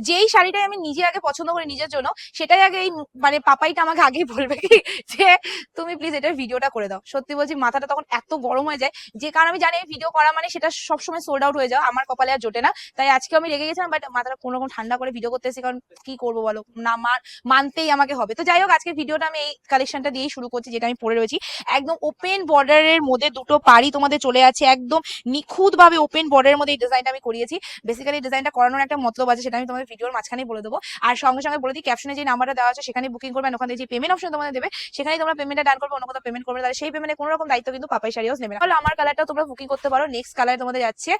যেই শাড়িটাই আমি নিজে আগে পছন্দ করি নিজের জন্য, সেটাই আগে এই মানে পাপাইটা আমাকে আগেই বলবে কি, যে তুমি প্লিজ এটার ভিডিওটা করে দাও। সত্যি বলছি, মাথাটা তখন এত গরম হয়ে যায়, যে কারণ আমি জানি ভিডিও করা মানে সেটা সবসময় সোল্ড আউট হয়ে যাও আমার কপালে আর জোটে না। তাই আজকে আমি রেগে গেছিলাম বাট মাথাটা কোনো রকম ঠান্ডা করে ভিডিও করতেছি কারণ কি করব বলো? না, মা- মানতেই আমাকে হবে। তো যাই হোক আজকে ভিডিওটা আমি এই কালেকশনটা দিয়েই শুরু করছি, যেটা আমি পরে রয়েছি। একদম ওপেন বর্ডারের মধ্যে দুটো পাড়ি তোমাদের চলে আছে, একদম নিখুঁত ভাবে ওপেন বর্ডারের মধ্যে এই ডিজাইনটা আমি করিয়েছি। বেসিক্যালি ডিজাইনটা করানোর একটা মতলব আছে, সেটা আমি তোমাদের ভিডিওর মাঝখানে বলে দেবো। আর সঙ্গে সঙ্গে বলে দিই ক্যাপশনে যে নাম্বারটা দেওয়া আছে সেখানে বুকিং করবেন ওখানে যে পেমেন্ট অপশন তোমাদের দেবে, সেখানেই তোমরা পেমেন্টটা ডান করবে, অন্য কোথাও পেমেন্ট করবে তাহলে সেই পেমেন্টে কোনো রকম দায়িত্ব কিন্তু পাপাই শাড়ি হাউস নেবে তাহলে আমার কালারটা তোমরা বুকিং করতে পারো। নেক্সট কালার তোমাদের যাচ্ছে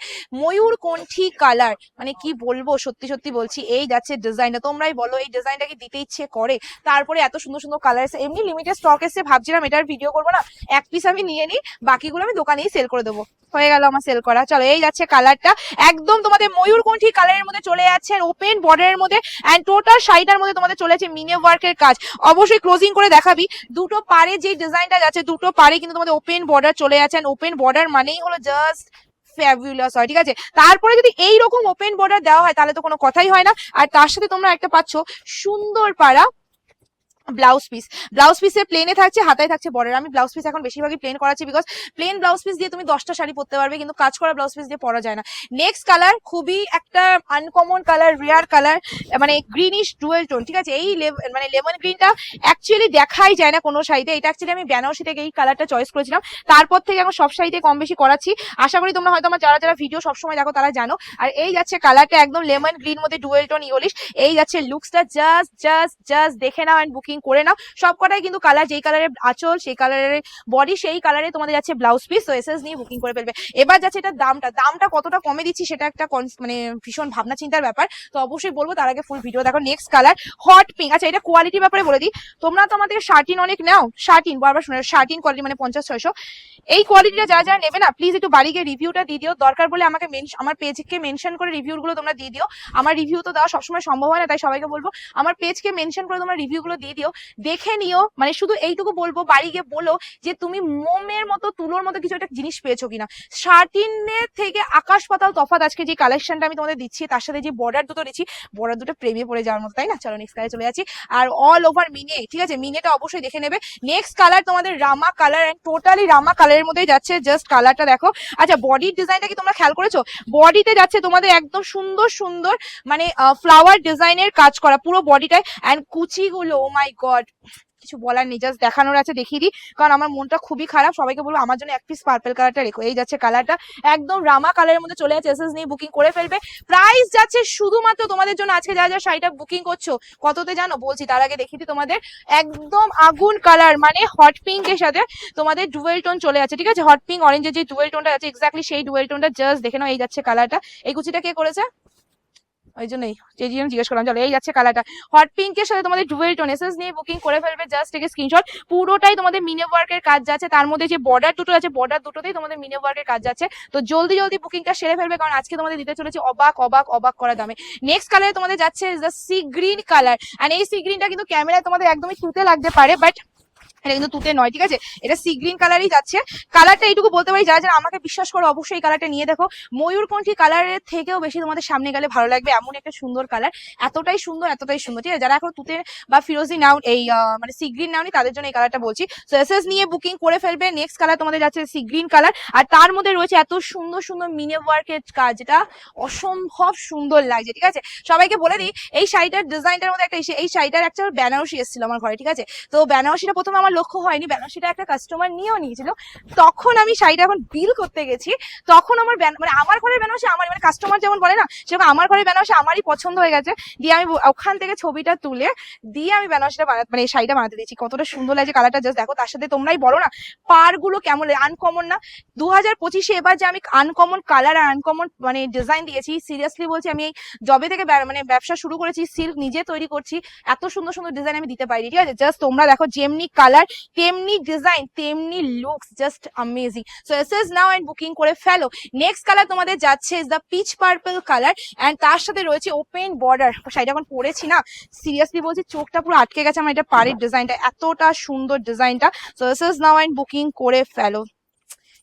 ময়ূর কণ্ঠী কালার মানে কি বলব, সত্যি সত্যি বলছি, এই যাচ্ছে ডিজাইনটা তোমরাই বলো, এই ডিজাইনটা কি দিতে ইচ্ছে করে? তারপরে এত সুন্দর সুন্দর কালার এসে এমনি লিমিটেড স্টক এসে ভাবছিলাম, এটার ভিডিও করব না। এক পিস আমি নিয়ে নিই, বাকিগুলো আমি দোকানেই সেল করে দেবো। হয়ে গেল আমার সেল করা। চলো, এই যাচ্ছে কালারটা একদম তোমাদের ময়ূরকণ্ঠী কালারের মধ্যে চলে যাচ্ছে। ওপেন বর্ডারের মধ্যে অ্যান্ড টোটাল শাড়িটার মধ্যে তোমাদের চলেছে মিনে ওয়ার্কের কাজ। অবশ্যই ক্লোজিং করে দেখাবি, দুটো পারে যে ডিজাইনটা যাচ্ছে, দুটো পারে কিন্তু তোমাদের ওপেন বর্ডার চলে যাচ্ছে ওপেন বর্ডার মানেই হলো জাস্ট ফ্যাবুলাস হয়, ঠিক আছে? তারপরে যদি এই রকম ওপেন বর্ডার দেওয়া হয়, তাহলে তো কোনো কথাই হয় না। আর তার সাথে তোমরা একটা পাচ্ছ সুন্দর পাড়া ব্লাউজ পিস ব্লাউজ পিসে প্লেনে থাকছে, হাতায় থাকছে, বরের। আমি ব্লাউজ পিস এখন বেশিরভাগই প্লেন করাচ্ছি বিকজ প্লেন ব্লাউজ পিস দিয়ে তুমি দশটা শাড়ি পরতে পারবে, কিন্তু কাজ করা ব্লাউজ পিস দিয়ে পরা যায় না। নেক্সট কালার খুবই একটা আনকমন কালার রেয়ার কালার মানে গ্রিনিশ ডুয়েল টোন ঠিক আছে? এই মানে লেমন গ্রিনটা অ্যাকচুয়ালি দেখাই যায় না কোনো শাড়িতে। এটা অ্যাকচুয়ালি আমি বেনারসি থেকে এই কালারটা চয়েস করেছিলাম। তারপর থেকে এখন সব শাড়িতে কম বেশি করাচ্ছি। আশা করি তোমরা হয়তো আমার যারা যারা ভিডিও সবসময় দেখো তারা জানো। আর এই যাচ্ছে কালারটা একদম লেমন গ্রিন মধ্যে ডুয়েল টোন ইওলিশ এই যাচ্ছে লুকসটা জাস্ট জাস্ট জাস্ট দেখে নাও অ্যান্ড বুকিং করে নাও। সব কটাই কিন্তু কালার যেই কালারের আঁচল, সেই কালারের বডি সেই কালারে তোমাদের যাচ্ছে ব্লাউজ পিস তো এসএস নিয়ে বুকিং করে ফেলবে। এবার যাচ্ছে এটা দামটা। দামটা কতটা কমে দিচ্ছি সেটা একটা মানে ভীষণ ভাবনা চিন্তার ব্যাপার। তো অবশ্যই বলব, তার আগে ফুল ভিডিও দেখো। নেক্সট কালার হট পিঙ্ক আচ্ছা এটা কোয়ালিটির ব্যাপারে বলে দিই। তোমরা তো আমাদের শার্টিন অনেক নাও। শার্টিন বারবার শুনে শার্টিন কোয়ালিটি মানে পঞ্চাশ, ছয়শো। এই কোয়ালিটিটা যারা যারা নেবে না প্লিজ একটু বাড়ি গিয়ে রিভিউটা দিয়ে দিও। দরকার বলে আমাকে আমার পেজকে মেনশন করে রিভিউগুলো তোমরা দিয়ে দিও। আমার রিভিউ তো দেওয়া সবসময় সম্ভব হয় না, তাই সবাইকে বলব, আমার পেজকে মেনশন করে তোমরা রিভিউগুলো দিয়ে দিও। দেখে নিও মানে শুধু এইটুকু বলব, বাড়ি গিয়ে বলো যে তুমি মোমের মতো, তুলোর মতো কিছু একটা জিনিস পেয়েছ কিনা। শার্টিনের থেকে আকাশ পাতাল তফাৎ আজকে যে কালেকশনটা আমি তোমাদের দিচ্ছি, তার সাথে যে বর্ডার দুটো দিচ্ছি, বর্ডার দুটো প্রেমে পড়ে যাওয়ার মতো, তাই না? চলো নেক্সট কালারে চলে যাচ্ছি। আর অল ওভার মিনে ঠিক আছে? মিনেটা অবশ্যই দেখে নেবে। নেক্সট কালার তোমাদের rama colour and totally rama কালারের মধ্যেই যাচ্ছে জাস্ট কালারটা দেখো। আচ্ছা বডির ডিজাইনটা কি তোমরা খেয়াল করেছ? বডিতে যাচ্ছে তোমাদের একদম সুন্দর সুন্দর মানে ফ্লাওয়ার ডিজাইনের কাজ করা, পুরো বডিটায় অ্যান্ড কুচিগুলো ও মাই গড, কিছু বলার নেই জাস্ট দেখানোর আছে, দেখিয়ে দিই। কারণ আমার মনটা খুবই খারাপ, সবাইকে বলব আমার জন্য এক পিস পার্পেল কালারটা রেখো। এই যাচ্ছে কালারটা একদম রামা কালারের মধ্যে চলে যাচ্ছে এসএস নিয়ে বুকিং করে ফেলবে। প্রাইস যাচ্ছে শুধুমাত্র তোমাদের জন্য। আজকে যা যা শাড়িটা বুকিং করছ, কততে জানো? বলছি, তার আগে দেখিয়ে দিই তোমাদের। একদম আগুন কালার মানে হট পিঙ্ক এর সাথে তোমাদের ডুয়েল টোন চলে যাচ্ছে, ঠিক আছে? হট পিঙ্ক অরেঞ্জের যে ডুয়েল টোনটা আছে এক্স্যাক্টলি সেই ডুয়েল টোনটা জাস্ট দেখে নাও, এই যাচ্ছে কালারটা এই কুচিটা কে করেছে? ওই জন্যই যে জন্য জিজ্ঞেস করলাম, চলো, এই যাচ্ছে কালারটা হট পিঙ্কের সাথে তোমাদের ডুয়েল টোন এসএস নিয়ে বুকিং করে ফেলবে জাস্ট থেকে স্ক্রিনশট পুরোটাই তোমাদের মিনে ওয়ার্কের কাজ যাচ্ছে, তার মধ্যে যে বর্ডার দুটো আছে বর্ডার দুটোতেই তোমাদের মিনে ওয়ার্কের কাজ যাচ্ছে। তো জলদি জলদি বুকিংটা সেরে ফেলবে, কারণ আজকে তোমাদের দিতে চলেছে অবাক অবাক অবাক করা দামে। নেক্সট কালারে তোমাদের যাচ্ছে দ্য সি গ্রিন কালার আর এই সি গ্রিনটা কিন্তু ক্যামেরায় তোমাদের একদমই তুতে লাগতে পারে বাট এটা কিন্তু তুতে নয়, ঠিক আছে? এটা সি গ্রিন কালারই যাচ্ছে। কালারটা এইটুকু বলতে পারি, যারা যারা আমাকে বিশ্বাস করো, অবশ্যই কালারটা নিয়ে দেখো। ময়ূরকণ্ঠী কালারের থেকেও বেশি তোমাদের সামনে গেলে ভালো লাগবে, এমন একটা সুন্দর কালার এতটাই সুন্দর এতটাই সুন্দর, ঠিক আছে? যারা এখন তুতে বা ফিরোজি নাও, এই মানে সি গ্রিন নাওনি, তাদের জন্য এই কালারটা বলছি। তো এসএস নিয়ে বুকিং করে ফেলবে নেক্সট কালার তোমাদের যাচ্ছে সি গ্রিন কালার আর তার মধ্যে রয়েছে এত সুন্দর সুন্দর মিনে ওয়ার্কের কাজ, যেটা অসম্ভব সুন্দর লাগছে, ঠিক আছে? সবাইকে বলে দিই, এই শাড়িটার ডিজাইনটার মধ্যে একটা, এই শাড়িটার একটা বেনারসি এসেছিল আমার ঘরে, ঠিক আছে? তো বেনারসিটা প্রথমে আমার লক্ষ্য হয়নি বেনারসিটা একটা কাস্টমার নিয়েও নিয়েছিল। তখন আমি শাড়িটা এখন বিল করতে গেছি, তখন আমার মানে আমার ঘরের বেনারসি আমার মানে কাস্টমার যেমন বলে না, সেরকম আমার ঘরের বেনারসি আমারই পছন্দ হয়ে গেছে। দিয়ে আমি ওখান থেকে ছবিটা তুলে, দিয়ে আমি বেনারসিটা বানাতে মানে শাড়িটা বানাতে দিয়েছি। কতটা সুন্দর লাগছে কালারটা জাস্ট দেখো, তার সাথে তোমরাই বলো না পারগুলো কেমন আনকমন না? দু হাজার পঁচিশে এবার যে আমি আনকমন কালার আর আনকমন মানে ডিজাইন দিয়েছি সিরিয়াসলি বলছি আমি এই জবে থেকে মানে ব্যবসা শুরু করেছি সিল্ক নিজে তৈরি করছি, এত সুন্দর সুন্দর ডিজাইন আমি দিতে পারি ঠিক আছে? জাস্ট তোমরা দেখো, যেমনি কালার তেমনি ডিজাইন তেমনি looks just amazing so S S now and booking করে ফেলো। নেক্সট কালার তোমাদের যাচ্ছে is the peach purple colour and তার সাথে রয়েছে ওপেন বর্ডার শাড়িটা এখন পরেছি না। সিরিয়াসলি বলছি, চোখটা পুরো আটকে গেছে। আমার এটা পাড়ের ডিজাইনটা এতটা সুন্দর ডিজাইনটা so S S now and booking করে ফেলো।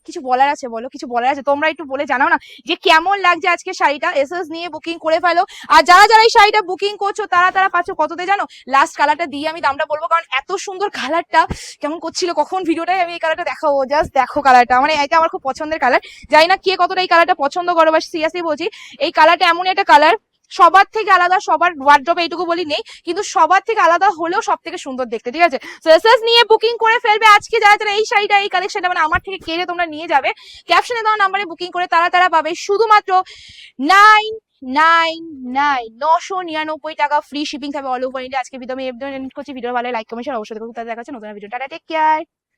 কিছু বলার আছে বলো, কিছু বলার আছে। তোমরা একটু বলে জানাও না যে কেমন লাগছে আজকে শাড়িটা? এসএস নিয়ে বুকিং করে ফেলো। আর যারা যারা এই শাড়িটা বুকিং করছ, তারা তারা পাচ্ছ কততে জানো? লাস্ট কালারটা দিয়ে আমি দামটা বলব, কারণ এত সুন্দর কালারটা কেমন করছিল কখন ভিডিওটাই আমি এই কালারটা দেখাবো। জাস্ট দেখো কালারটা মানে এটা আমার খুব পছন্দের কালার জানি না কে কতটা এই কালারটা পছন্দ করো বা সিরিয়াসলি বলছি, এই কালারটা এমন একটা কালার সবার থেকে আলাদা, সবার ওয়ার্ড্রপে এইটুকু বলি নেই, কিন্তু সবার থেকে আলাদা হলেও সব থেকে সুন্দর দেখতে, ঠিক আছে? নিয়ে বুকিং করে ফেলবে আজকে যারা যারা এই শাড়িটা, এই কালেকশনটা মানে আমার থেকে কেড়ে তোমরা নিয়ে যাবে। ক্যাপশনে দেওয়া নাম্বারে বুকিং করে তারা তারা পাবে শুধুমাত্র নাইন নাইন নাইন নশো নিরানব্বই টাকা ফ্রি শিপিং থাকবে অল ওভার ইন্ডিয়া আজকে ভিডিও আমি করছি ভিডিও ভালো লাইক কমেন্ট অবশ্যই দেখো, তাদের দেখা হচ্ছে নতুন ভিডিও টাটা টেক কেয়ার